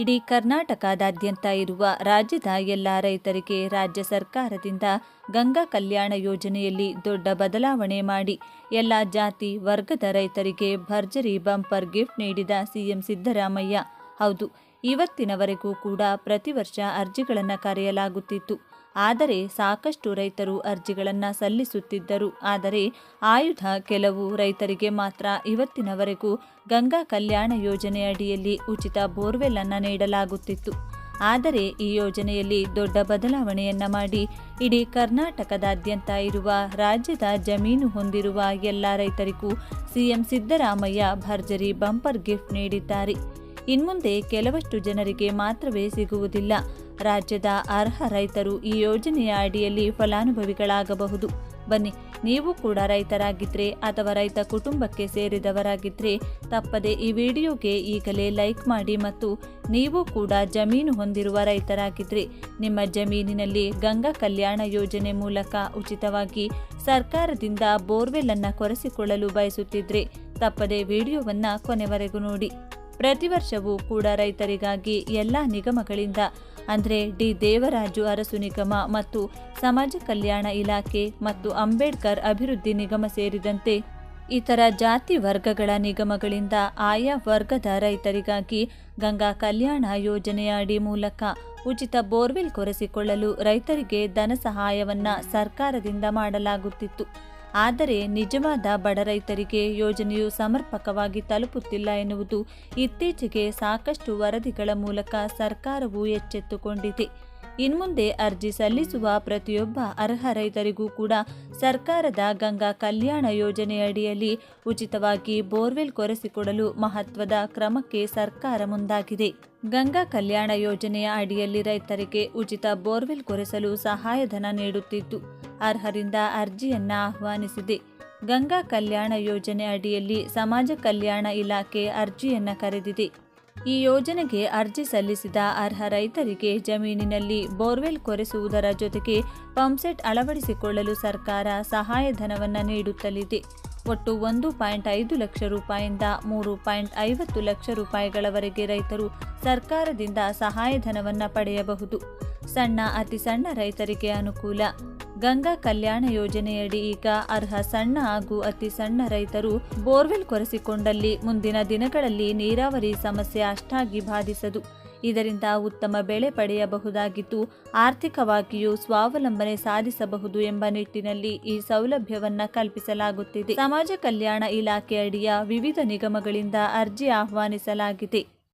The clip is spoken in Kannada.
ಇಡೀ ಕರ್ನಾಟಕದಾದ್ಯಂತ ಇರುವ ರಾಜ್ಯದ ಎಲ್ಲ ರೈತರಿಗೆ ರಾಜ್ಯ ಸರ್ಕಾರದಿಂದ ಗಂಗಾ ಕಲ್ಯಾಣ ಯೋಜನೆಯಲ್ಲಿ ದೊಡ್ಡ ಬದಲಾವಣೆ ಮಾಡಿ ಎಲ್ಲ ಜಾತಿ ವರ್ಗದ ರೈತರಿಗೆ ಭರ್ಜರಿ ಬಂಪರ್ ಗಿಫ್ಟ್ ನೀಡಿದ ಸಿಎಂ ಸಿದ್ದರಾಮಯ್ಯ. ಹೌದು ಇವತ್ತಿನವರೆಗೂ ಕೂಡ ಪ್ರತಿ ವರ್ಷ ಅರ್ಜಿಗಳನ್ನು ಕರೆಯಲಾಗುತ್ತಿತ್ತು. ಆದರೆ ಸಾಕಷ್ಟು ರೈತರು ಅರ್ಜಿಗಳನ್ನು ಸಲ್ಲಿಸುತ್ತಿದ್ದರು. ಆದರೆ ಆಯುಧ ಕೆಲವು ರೈತರಿಗೆ ಮಾತ್ರ ಇವತ್ತಿನವರೆಗೂ ಗಂಗಾ ಕಲ್ಯಾಣ ಯೋಜನೆ ಅಡಿಯಲ್ಲಿ ಉಚಿತ ಬೋರ್ವೆಲ್ ಅನ್ನು ನೀಡಲಾಗುತ್ತಿತ್ತು. ಆದರೆ ಈ ಯೋಜನೆಯಲ್ಲಿ ದೊಡ್ಡ ಬದಲಾವಣೆಯನ್ನು ಮಾಡಿ ಇಡೀ ಕರ್ನಾಟಕದಾದ್ಯಂತ ಇರುವ ರಾಜ್ಯದ ಜಮೀನು ಹೊಂದಿರುವ ಎಲ್ಲ ರೈತರಿಗೂ ಸಿಎಂ ಸಿದ್ದರಾಮಯ್ಯ ಭರ್ಜರಿ ಬಂಪರ್ ಗಿಫ್ಟ್ ನೀಡಿದ್ದಾರೆ. ಇನ್ಮುಂದೆ ಕೆಲವಷ್ಟು ಜನರಿಗೆ ಮಾತ್ರವೇ ಸಿಗುವುದಿಲ್ಲ. ರಾಜ್ಯದ ಅರ್ಹ ರೈತರು ಈ ಯೋಜನೆಯ ಅಡಿಯಲ್ಲಿ ಫಲಾನುಭವಿಗಳಾಗಬಹುದು. ಬನ್ನಿ, ನೀವು ಕೂಡ ರೈತರಾಗಿದ್ದರೆ ಅಥವಾ ರೈತ ಕುಟುಂಬಕ್ಕೆ ಸೇರಿದವರಾಗಿದ್ದರೆ ತಪ್ಪದೆ ಈ ವಿಡಿಯೋಗೆ ಈಗಲೇ ಲೈಕ್ ಮಾಡಿ ಮತ್ತು ನೀವು ಕೂಡ ಜಮೀನು ಹೊಂದಿರುವ ರೈತರಾಗಿದ್ದರೆ ನಿಮ್ಮ ಜಮೀನಿನಲ್ಲಿ ಗಂಗಾ ಕಲ್ಯಾಣ ಯೋಜನೆ ಮೂಲಕ ಉಚಿತವಾಗಿ ಸರ್ಕಾರದಿಂದ ಬೋರ್ವೆಲ್ ಅನ್ನು ಕೊರೆಸಿಕೊಳ್ಳಲು ಬಯಸುತ್ತಿದ್ರೆ ತಪ್ಪದೆ ವಿಡಿಯೋವನ್ನು ಕೊನೆವರೆಗೂ ನೋಡಿ. ಪ್ರತಿ ವರ್ಷವೂ ಕೂಡ ರೈತರಿಗಾಗಿ ಎಲ್ಲ ನಿಗಮಗಳಿಂದ, ಅಂದರೆ ಡಿ ದೇವರಾಜು ಅರಸು ನಿಗಮ ಮತ್ತು ಸಮಾಜ ಕಲ್ಯಾಣ ಇಲಾಖೆ ಮತ್ತು ಅಂಬೇಡ್ಕರ್ ಅಭಿವೃದ್ಧಿ ನಿಗಮ ಸೇರಿದಂತೆ ಇತರ ಜಾತಿ ವರ್ಗಗಳ ನಿಗಮಗಳಿಂದ ಆಯಾ ವರ್ಗದ ರೈತರಿಗಾಗಿ ಗಂಗಾ ಕಲ್ಯಾಣ ಯೋಜನೆಯ ಅಡಿ ಮೂಲಕ ಉಚಿತ ಬೋರ್ವೆಲ್ ಕೊರೆಸಿಕೊಳ್ಳಲು ರೈತರಿಗೆ ಧನ ಸಹಾಯವನ್ನು ಸರ್ಕಾರದಿಂದ ಮಾಡಲಾಗುತ್ತಿತ್ತು. ಆದರೆ ನಿಜವಾದ ಬಡ ರೈತರಿಗೆ ಯೋಜನೆಯು ಸಮರ್ಪಕವಾಗಿ ತಲುಪುತ್ತಿಲ್ಲ ಎನ್ನುವುದು ಇತ್ತೀಚೆಗೆ ಸಾಕಷ್ಟು ವರದಿಗಳ ಮೂಲಕ ಸರ್ಕಾರವು ಎಚ್ಚೆತ್ತುಕೊಂಡಿದೆ. ಇನ್ಮುಂದೆ ಅರ್ಜಿ ಸಲ್ಲಿಸುವ ಪ್ರತಿಯೊಬ್ಬ ಅರ್ಹ ರೈತರಿಗೂ ಕೂಡ ಸರ್ಕಾರದ ಗಂಗಾ ಕಲ್ಯಾಣ ಯೋಜನೆಯಡಿಯಲ್ಲಿ ಉಚಿತವಾಗಿ ಬೋರ್ವೆಲ್ ಕೊರೆಸಿಕೊಡಲು ಮಹತ್ವದ ಕ್ರಮಕ್ಕೆ ಸರ್ಕಾರ ಮುಂದಾಗಿದೆ. ಗಂಗಾ ಕಲ್ಯಾಣ ಯೋಜನೆಯ ಅಡಿಯಲ್ಲಿ ರೈತರಿಗೆ ಉಚಿತ ಬೋರ್ವೆಲ್ ಕೊರೆಸಲು ಸಹಾಯಧನ ನೀಡುತ್ತಿದ್ದು, ಅರ್ಹರಿಂದ ಅರ್ಜಿಯನ್ನ ಆಹ್ವಾನಿಸಿದೆ. ಗಂಗಾ ಕಲ್ಯಾಣ ಯೋಜನೆ ಅಡಿಯಲ್ಲಿ ಸಮಾಜ ಕಲ್ಯಾಣ ಇಲಾಖೆ ಅರ್ಜಿಯನ್ನ ಕರೆದಿದೆ. ಈ ಯೋಜನೆಗೆ ಅರ್ಜಿ ಸಲ್ಲಿಸಿದ ಅರ್ಹ ರೈತರಿಗೆ ಜಮೀನಿನಲ್ಲಿ ಬೋರ್ವೆಲ್ ಕೊರೆಸುವುದರ ಜೊತೆಗೆ ಪಂಪ್ಸೆಟ್ ಅಳವಡಿಸಿಕೊಳ್ಳಲು ಸರ್ಕಾರ ಸಹಾಯಧನವನ್ನು ನೀಡುತ್ತಲಿದೆ. ಒಟ್ಟು ಒಂದು ಪಾಯಿಂಟ್ ಐದು ಲಕ್ಷ ರೂಪಾಯಿಂದ ಮೂರು ಪಾಯಿಂಟ್ ಐವತ್ತು ಲಕ್ಷ ರೂಪಾಯಿಗಳವರೆಗೆ ರೈತರು ಸರ್ಕಾರದಿಂದ ಸಹಾಯಧನವನ್ನು ಪಡೆಯಬಹುದು. ಸಣ್ಣ ಅತಿ ಸಣ್ಣ ರೈತರಿಗೆ ಅನುಕೂಲ. ಗಂಗಾ ಕಲ್ಯಾಣ ಯೋಜನೆಯಡಿ ಈಗ ಅರ್ಹ ಸಣ್ಣ ಹಾಗೂ ಅತಿ ಸಣ್ಣ ರೈತರು ಬೋರ್ವೆಲ್ ಕೊರೆಸಿಕೊಂಡಲ್ಲಿ ಮುಂದಿನ ದಿನಗಳಲ್ಲಿ ನೀರಾವರಿ ಸಮಸ್ಯೆ ಅಷ್ಟಾಗಿ ಬಾಧಿಸದು. ಇದರಿಂದ ಉತ್ತಮ ಬೆಳೆ ಪಡೆಯಬಹುದಾಗಿದ್ದು, ಆರ್ಥಿಕವಾಗಿಯೂ ಸ್ವಾವಲಂಬನೆ ಸಾಧಿಸಬಹುದು ಎಂಬ ನಿಟ್ಟಿನಲ್ಲಿ ಈ ಸೌಲಭ್ಯವನ್ನ ಕಲ್ಪಿಸಲಾಗುತ್ತಿದೆ. ಸಮಾಜ ಕಲ್ಯಾಣ ಇಲಾಖೆ ಅಡಿಯ ವಿವಿಧ ನಿಗಮಗಳಿಂದ ಅರ್ಜಿ ಆಹ್ವಾನಿಸಲಾಗಿದೆ.